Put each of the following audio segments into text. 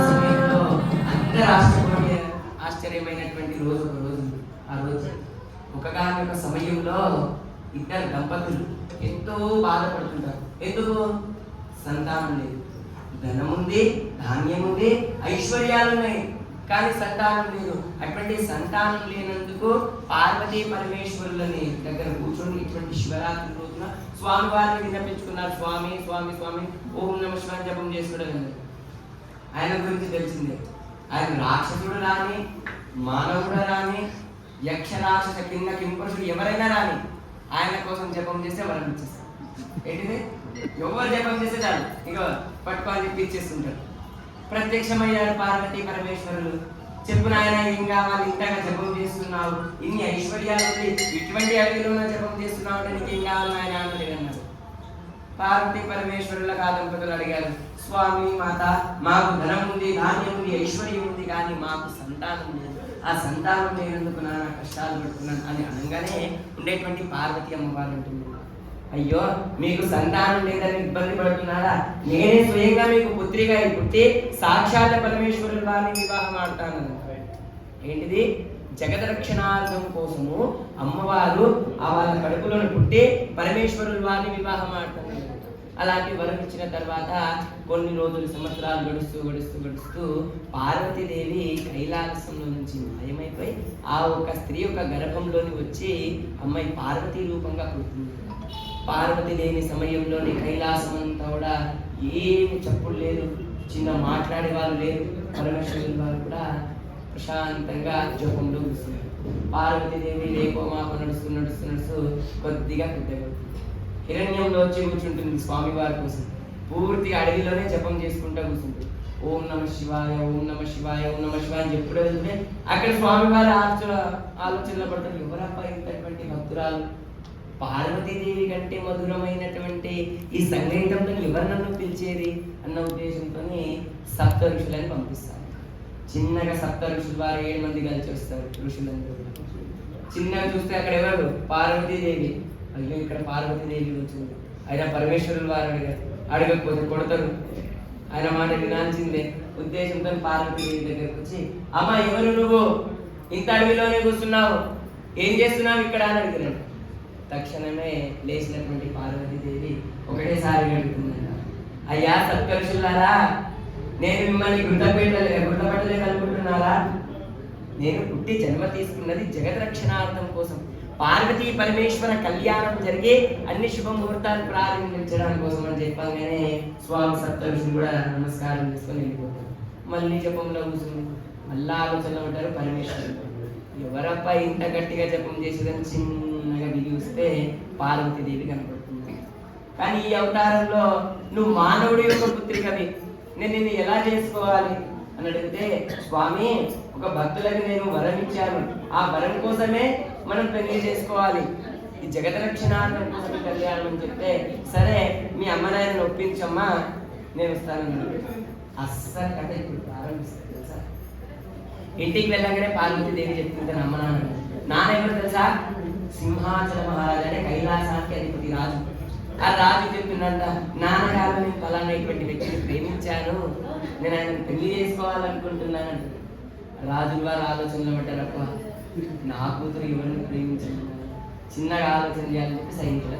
సమయంలో ఆశ్చర్యపోయే ఆశ్చర్యమైనటువంటి రోజు ఒక రోజు ఆ రోజు ఒకగానొక సమయంలో ఇద్దరు దంపతులు ఎంతో బాధపడుతుంటారు ఎందుకు సంతానం లేదు ధనం ఉంది ధాన్యం ఉంది ఐశ్వర్యాలు ఉన్నాయి కానీ సంతానం లేదు. అటువంటి సంతానం లేనందుకు పార్వతీ పరమేశ్వరులని దగ్గర కూర్చొని ఇటువంటి శివరాత్రి రోజున స్వామి వారిని విన్నపించుకున్నారు. స్వామి స్వామి స్వామి ఓం నమ శివాయ జపం చేసుకోవడం ఆయన గురించి తెలిసిందే. ఆయన రాక్షసుడు రాని మానవుడు రాని యక్ష రాక్షస కింద కింపురుషుడు ఎవరైనా రాని ఆయన కోసం జపం చేస్తే వరం ఇచ్చేస్తారు. ఏంటిది? ఎవరు జపం చేస్తే చాలు ఇక పట్టుకొని చెప్పి ఇచ్చేస్తుంటారు ప్రత్యక్షమయ్యారు పార్వతీ పరమేశ్వరులు చెప్పు నాయన ఏం కావాలి? ఇంతగా జపం చేస్తున్నావు. ఇన్ని ఐశ్వర్యాలు ఇటువంటి అడవిలోన జపం చేస్తున్నావు అంటే నీకేం కావాలి నాయన? అని అన్నారు పార్వతీ పరమేశ్వరుల కాదంపతులు అడిగారు. స్వామి మాత మాకు ధనం ఉంది ధాన్యం ఉంది ఐశ్వర్యం ఉంది కానీ మాకు సంతానం లేదు. ఆ సంతానం లేనందుకు నా కష్టాలు పడుతున్నాను అని అనగానే ఉండేటువంటి పార్వతి అమ్మవారు ఉంటుంది అయ్యో మీకు సంతానం లేదని ఇబ్బంది పడుతున్నారా? నేనే స్వయంగా మీకు పుత్రిగా పుట్టి సాక్షాత్ పరమేశ్వరుల వారిని వివాహం ఆడతాను ఏంటిది? జగత రక్షణార్థం కోసము అమ్మవారు ఆ వాళ్ళ కడుపులోని పుట్టి పరమేశ్వరుల వారిని వివాహం ఆడతాను అలాంటి వరం ఇచ్చిన తర్వాత కొన్ని రోజులు సంవత్సరాలు గడుస్తూ గడుస్తూ గడుస్తూ పార్వతీదేవి కైలాసంలో నుంచి మాయమైపోయి ఆ ఒక స్త్రీ యొక్క గర్భంలోని వచ్చి అమ్మాయి పార్వతీ రూపంగా పుడుతుంది. పార్వతి లేని సమయంలోని కైలాసమంతా కూడా ఏమి చప్పుడు లేదు. చిన్న మాట్లాడే వాళ్ళు లేరు. పరమేశ్వరుల వారు కూడా ప్రశాంతంగా జపంలో కూర్చున్నారు. పార్వతీదేవి లేకోమాకు నడుస్తూ నడుస్తూ నడుస్తూ కొద్దిగా పెద్దగా హిరణ్యంలో వచ్చి కూర్చుంటుంది స్వామి వారి కోసం. పూర్తిగా అడవిలోనే జపం చేసుకుంటూ కూర్చుంటుంది. ఓం నమ శివాయ ఓం నమ శివాయ ఓం నమ శివాయ అని చెప్పుడే వెళ్తుంటే అక్కడ స్వామి వారి ఆలోచన ఆలోచనలో పడతారు. ఎవరప్ప ఇంతటువంటి భక్తురాలు? పార్వతీదేవి కంటే మధురమైనటువంటి ఈ సంగీతంతో ఎవరు నన్ను పిలిచేది అన్న ఉద్దేశంతో సప్త ఋషులని పంపిస్తారు. చిన్నగా సప్త ఋషులు వారు ఏడు మంది కలిసి వస్తారు ఋషులందరూ. చిన్నగా చూస్తే అక్కడ ఎవరు? పార్వతీదేవి. అయ్యో ఇక్కడ పార్వతీదేవి వచ్చింది. ఆయన పరమేశ్వరులు వారు అడిగారు. అడగకపోతే కొడతారు. ఆయన మాట వినాల్సిందే. ఉద్దేశంతో పార్వతీదేవి దగ్గరకు వచ్చి అమ్మ ఎవరు నువ్వు? ఇంత అడవిలోనే కూర్చున్నావు. ఏం చేస్తున్నావు ఇక్కడ? అని అడిగినాడు. తక్షణమే లేచినటువంటి పార్వతీదేవి ఒకటేసారి అడుగుతుందంట అయ్యా సత్కరుషులారా నేను మిమ్మల్ని గుర్తపెట్టలే గుర్తపట్టలేదు అనుకుంటున్నారా నేను పుట్టి జన్మ తీసుకున్నది జగత్ రక్షణార్థం కోసం పార్వతీ పరమేశ్వర కళ్యాణం జరిగే అన్ని శుభముహూర్తాలు ప్రారంభించడానికి కోసం అని చెప్పగానే స్వామి సప్తఋషులు కూడా నమస్కారం చేసుకొని వెళ్ళిపోతారు. మళ్ళీ జపంలో కూర్చుని మళ్ళీ ఆలోచనలో ఉంటారు పరమేశ్వరుడు. ఎవరప్ప ఇంత గట్టిగా జపం చేసేదని చిన్నగా దిగి వస్తే పార్వతీదేవి కనపడుతుంది కానీ ఈ అవతారంలో నువ్వు మానవుడి యొక్క పుత్రికవి నేను నిన్ను ఎలా చేసుకోవాలి? అని అడిగితే స్వామి ఒక భక్తులకు నేను వరం ఇచ్చాను. ఆ వరం కోసమే మనం పెళ్ళి చేసుకోవాలి. ఈ జగత రక్షణార్థం కోసం కళ్యాణం అని చెప్తే సరే మీ అమ్మ నాయనని ఒప్పించమ్మా నేను వస్తానన్నాడు అస్సలు కథ ఇప్పుడు ప్రారంభిస్తాను తెలుసా? ఇంటికి వెళ్ళగానే పార్వతీదేవి చెప్తుంది తన అమ్మ నాన్న నాన్న ఎవరు తెలుసా? సింహాచల మహారాజు అంటే కైలాసానికి అధిపతి రాజు. ఆ రాజు చెప్తున్నంట నాన్నగారు నేను ఫలానా ఇటువంటి వ్యక్తిని ప్రేమించాను. నేను ఆయన పెళ్ళి చేసుకోవాలనుకుంటున్నాను. రాజు రాజుల ఆలోచనలు పెట్టారప్ప పడ్డారప్ప నా కూతురు ఎవరిని ప్రేమించను? చిన్నగా ఆలోచన చేయాలని చెప్పి సైనికులు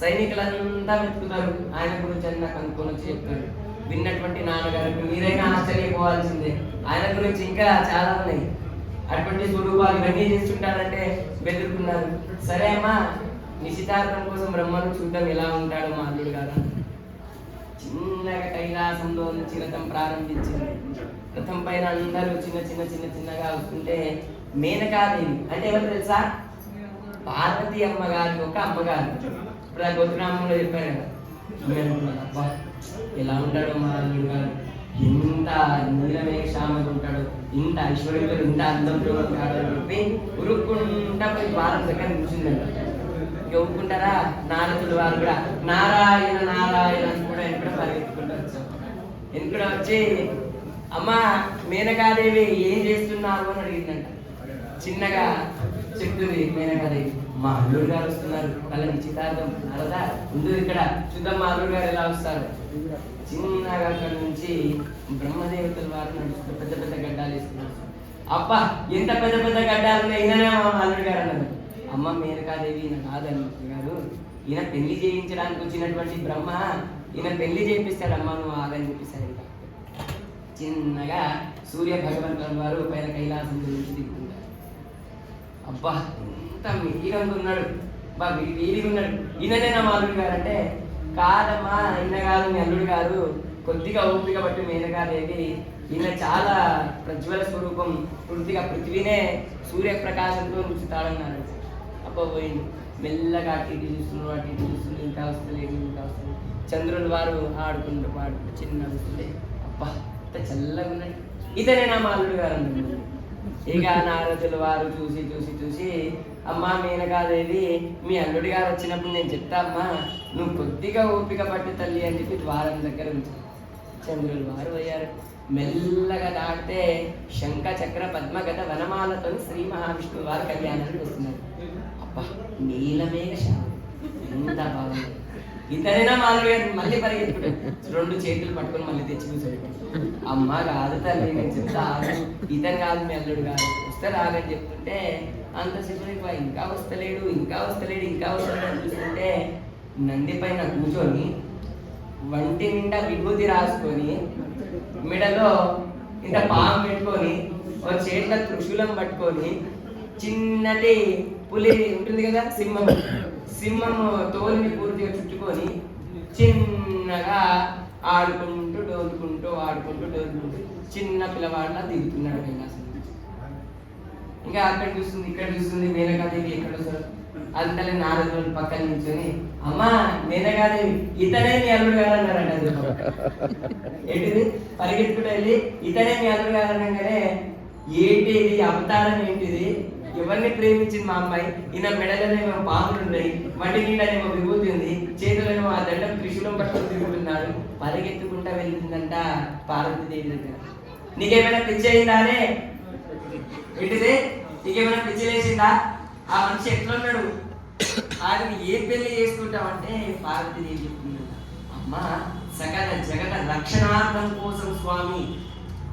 సైనికులంతా వెతుకుతారు. ఆయన గురించి అని నాకు కనుక్కొని వచ్చి చెప్తారు. విన్నటువంటి నాన్నగారు మీరైనా ఆశ్చర్యపోవాల్సిందే. ఆయన గురించి ఇంకా చాలా ఉన్నాయి. అటువంటి స్వరూపాలు ఇవన్నీ చేస్తుంటారంటే బెదురుకున్నారు. సరే అమ్మా నిశ్చితార్థం కోసం బ్రహ్మను చూద్దాం ఎలా ఉంటాడో మా అల్లుడు గారు? చిన్నగా కైలాసంలో నుంచి రథం ప్రారంభించింది. రథం పైన అందరూ చిన్న చిన్న చిన్న చిన్నగా వస్తుంటే మేనకాదేవి అంటే ఎవరు తెలుసా? పార్వతి అమ్మగారి ఒక అమ్మగారు. ఇప్పుడు ఆ గోత్రామంలో చెప్పారు కదా అబ్బా ఎలా ఉంటాడో మా అల్లుడు గారు. ఇంత నీలమేషామగా ఉంటాడు ఇంత ఐశ్వర్యంతో ఇంత అందంతో ఉంటాడు అని చెప్పి ఉరుక్కుంటా పోయి వారం దగ్గర కూర్చుందంట. ఒప్పుకుంటారా ఊరుకుంటారా? నారదుడు వారు కూడా నారాయణ నారాయణ అని కూడా ఎక్కడ పరిగెత్తుకుంటూ వచ్చి అమ్మా మేనకాదేవి ఏం చేస్తున్నావు అని అడిగిందంట. చిన్నగా చెప్తుంది మేనకాదేవి మా అల్లుడు గారు వస్తున్నారు. వాళ్ళ నిశ్చితార్థం నారదా ముందు ఇక్కడ చూద్దాం మా అల్లుడు గారు ఎలా వస్తారు? చిన్నగా అక్కడ నుంచి బ్రహ్మదేవతల వారు నడుస్తూ పెద్ద పెద్ద గడ్డాలు వేసుకున్నారు. అబ్బా ఎంత పెద్ద పెద్ద గడ్డాలు ఉన్నాయి మా అల్లుడు గారు అన్నారు. అమ్మ మేనకాదేవి ఈయన కాదని గారు. ఈయన పెళ్ళి చేయించడానికి వచ్చినటువంటి బ్రహ్మ ఈయన పెళ్ళి చేపిస్తాడమ్మా నువ్వు ఆగని చెప్పేశాడు ఇంకా. చిన్నగా సూర్య భగవంతుల వారు పైన కైలాసం గురించి దిగుతుంటారు అబ్బా ఎంత వీరంగా ఉన్నాడు. బా వీరిగా ఉన్నాడు. ఈయననే నా మాలుడు గారు అంటే కాదమ్మా ఈయన కాదు మీ అల్లుడు గారు కొద్దిగా ఓపిక మీద మేనకాదేవి ఈయన చాలా ప్రజ్వల స్వరూపం. పూర్తిగా పృథ్వీనే సూర్యప్రకాశంతో ఉంచుతాడన్నారు అబ్బా పోయింది మెల్లగా అటు ఇటు చూస్తున్నాడు అటు ఇటు చూస్తున్నాడు ఇంకా వస్తలేదు ఇంకా వస్తుంది చంద్రుల వారు ఆడుకుంటూ పాడుకుంటూ చిన్న వస్తుంది అబ్బా అంత చల్లగా ఉన్నాడు ఇతనే నా మాలుడు గారు అన్నాడు. ఇక నారదుల వారు చూసి చూసి చూసి అమ్మా మేనకాదేవి మీ అల్లుడి గారు వచ్చినప్పుడు నేను చెప్తా అమ్మా నువ్వు కొద్దిగా ఓపిక పట్టు తల్లి అని చెప్పి ద్వారం దగ్గర ఉంచాను చంద్రులు వారు అయ్యారు. మెల్లగా దాటితే శంఖ చక్ర పద్మగత వనమాలతో శ్రీ మహావిష్ణువు వారు కళ్యాణానికి వస్తున్నారు. అబ్బా నీలమేఘ ఎంత బాగుంది. ఇతనైనా మాధవి గారు మళ్ళీ పరిగెత్తుకుంటాడు రెండు చేతులు పట్టుకొని మళ్ళీ తెచ్చి కూర్చోబెట్టాడు అమ్మ కాదు తల్లి నేను చెప్తా ఇతను కాదు మీ అల్లుడు కాదు. వస్తే రాగని చెప్తుంటే అంత "వా, ఇంకా వస్తలేడు ఇంకా వస్తలేడు ఇంకా వస్తలేడు. నంది పైన కూర్చొని వంటి నిండా విభూతి రాసుకొని మెడలో ఇంత పాము పెట్టుకొని ఒక చేతిలో త్రిశూలం పట్టుకొని చిన్నటి పులి ఉంటుంది కదా సింహం. సింహం తోలిని పూర్తిగా చుట్టుకొని చిన్నగా ఆడుకుంటూ డోలుకుంటూ ఆడుకుంటూ డోలుకుంటూ చిన్న పిల్లవాడిలా దిగుతున్నాడు ఇంకా అక్కడ చూస్తుంది ఇక్కడ చూస్తుంది మేనకాదేవి ఎక్కడ వస్తారు అంతలే నాలుగు రోజులు పక్కన నిల్చొని అమ్మా మేనకాదేవి ఇతనే మీ అల్లుడు గారు అన్నారంట ఏంటిది? పరిగెత్తుకుంటూ వెళ్ళి ఇతనే మీ అల్లుడు గారు అనగానే ఏంటిది అవతారం ఏంటిది? ఎవరిని ప్రేమించింది మా అమ్మాయి? ఈయన మెడలనేమో పాములు ఉన్నాయి వంటి నిండానేమో విభూతి ఉంది చేతులనేమో ఆ దండం త్రిశూలం పట్టుకొని తిరుగుతున్నాడు. పరిగెత్తుకుంటా వెళ్తుందంట పార్వతీదేవి దగ్గర నీకేమైనా పిచ్చి అయిందానే ఏంటిది? నీకేమైనా పిచ్చి లేచిందా? ఆ మనిషి ఎట్లున్నాడు ఆయన ఏ పెళ్ళి చేసుకుంటామంటే పార్వతీదేవి చెప్తుంది అమ్మ సకల జగత రక్షణార్థం కోసం స్వామి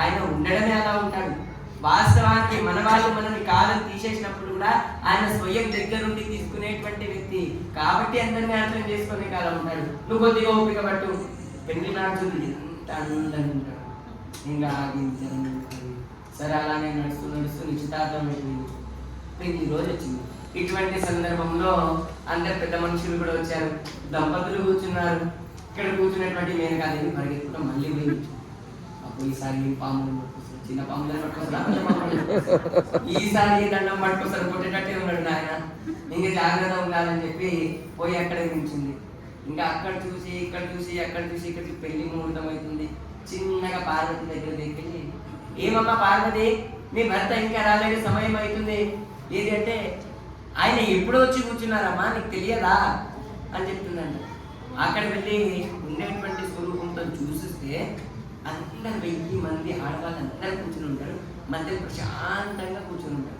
ఆయన ఉండడమే అలా ఉంటాడు. వాస్తవానికి మన వాళ్ళు మనల్ని కాలం తీసేసినప్పుడు కూడా ఆయన స్వయం దగ్గరుండి తీసుకునేటువంటి వ్యక్తి. కాబట్టి అందరినీ అర్థం చేసుకునే కాలం ఉంటాడు. నువ్వు కొద్దిగా ఓపిక పట్టు. పెళ్ళి నాడుతుంది. ఎంత అందంగా ఉంటాడు. ఇంకా ఆగించడం సరే అలానే నడుస్తూ నడుస్తూ నిశ్చితార్థం అయిపోయింది. పెళ్ళి రోజు వచ్చింది. ఇటువంటి సందర్భంలో అందరు పెద్ద మనుషులు కూడా వచ్చారు. దంపతులు కూర్చున్నారు. ఇక్కడ కూర్చున్నటువంటి మేనకాదేవి పరిగెత్తుకుంటూ మళ్ళీ పోయి అప్పుడు ఈసారి పాములు పట్టుకొస్తారు చిన్న పాములు పట్టుకొస్తారు. ఈసారి దండం పట్టుకొస్తారు. కొట్టేటట్టే ఉన్నాడు నాయన. ఇంకా జాగ్రత్త ఉండాలని చెప్పి పోయి అక్కడ నిల్చుంది ఇంకా అక్కడ చూసి ఇక్కడ చూసి అక్కడ చూసి ఇక్కడ చూసి పెళ్ళి ముహూర్తం అవుతుంది. చిన్నగా పార్వతి దగ్గర దగ్గరికి ఏమమ్మా పార్వతి మీ భర్త ఇంకా రాలేడు సమయం అవుతుంది. ఏది అంటే ఆయన ఎప్పుడు వచ్చి కూర్చున్నారమ్మా నీకు తెలియదా? అని చెప్తుందండి అక్కడ వెళ్ళి ఉండేటువంటి స్వరూపంతో చూసిస్తే అందరు వెయ్యి మంది ఆడవాళ్ళు అందరూ కూర్చుని ఉంటారు. మధ్యలో ప్రశాంతంగా కూర్చుని ఉంటారు.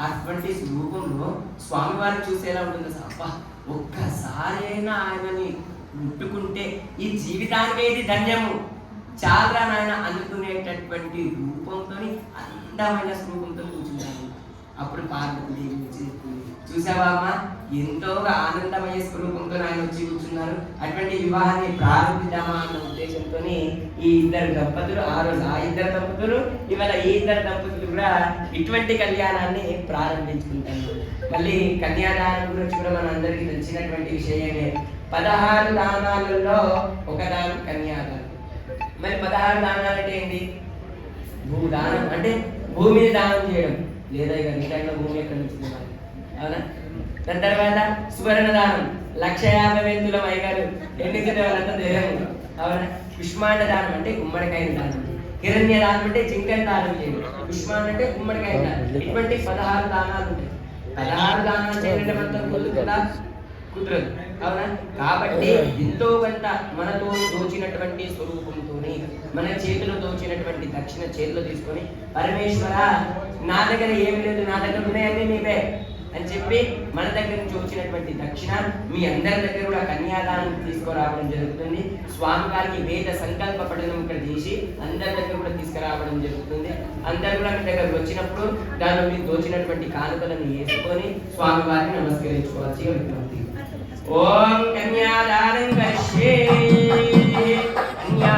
అటువంటి రూపంలో స్వామివారిని చూసేలా ఉంటుంది. అసలు అబ్బా ఒక్కసారి అయినా ఆయనని ముట్టుకుంటే ఈ జీవితానికి ఇది ధన్యము. చాలా నాయన అనుకునేటటువంటి రూపంతో అందమైన స్వరూపంతో కూర్చుంటారు. అప్పుడు పార్వతీదేవి వచ్చి చెప్తుంది చూసావా ఎంతో ఆనందమయ స్వరూపంతో ఆయన వచ్చి కూర్చున్నారు. అటువంటి వివాహాన్ని ప్రారంభిద్దామా అన్న ఉద్దేశంతో ఈ ఇద్దరు దంపతులు ఆ రోజు ఆ ఇద్దరు దంపతులు ఇవాళ ఈ ఇద్దరు దంపతులు కూడా ఇటువంటి కళ్యాణాన్ని ప్రారంభించుకుంటారు. మళ్ళీ కన్యాదానం గురించి కూడా మన అందరికీ తెలిసినటువంటి విషయమే. పదహారు దానాలలో ఒక దానం కన్యాదానం. మరి పదహారు దానాలు అంటే ఏంటి? భూదానం. అంటే భూమిని దానం చేయడం. లేదా ఇక నీ టైంలో భూమి ఎక్కడి నుంచి తినాలి అవునా? దాని తర్వాత సువర్ణ దానం. లక్ష యాభై వేల మైగారు ఎన్ని వాళ్ళంతా ధైర్యం అవునా? కుష్మాండ దానం అంటే గుమ్మడికాయ దానం. హిరణ్య దానం అంటే జింకని దానం చేయడం. కుష్మాండ అంటే గుమ్మడికాయ దానం. ఇటువంటి పదహారు దానాలు ఉంటాయి. పదహారు దానాలు చేయడం అంతా కుదరదు అవునా కాబట్టి ఎంతో కొంత మనతో దోచినటువంటి స్వరూపంతోని మన చేతిలో దోచినటువంటి దక్షిణ చేతిలో తీసుకొని పరమేశ్వర నా దగ్గర ఏమి లేదు నా దగ్గర ఉన్నాయన్నీ నీవే అని చెప్పి మన దగ్గర నుంచి వచ్చినటువంటి దక్షిణ మీ అందరి దగ్గర కూడా కన్యాదానం తీసుకురావడం జరుగుతుంది. స్వామి వారికి వేద సంకల్ప పఠనం ఇక్కడ చేసి అందరి దగ్గర కూడా తీసుకురావడం జరుగుతుంది. అందరు కూడా మీ దగ్గర వచ్చినప్పుడు దానిలో మీకు దోచినటువంటి కానుకలను వేసుకొని స్వామి వారిని నమస్కరించుకోవాల్సి ओम कन्यादानं पश्ये कन्या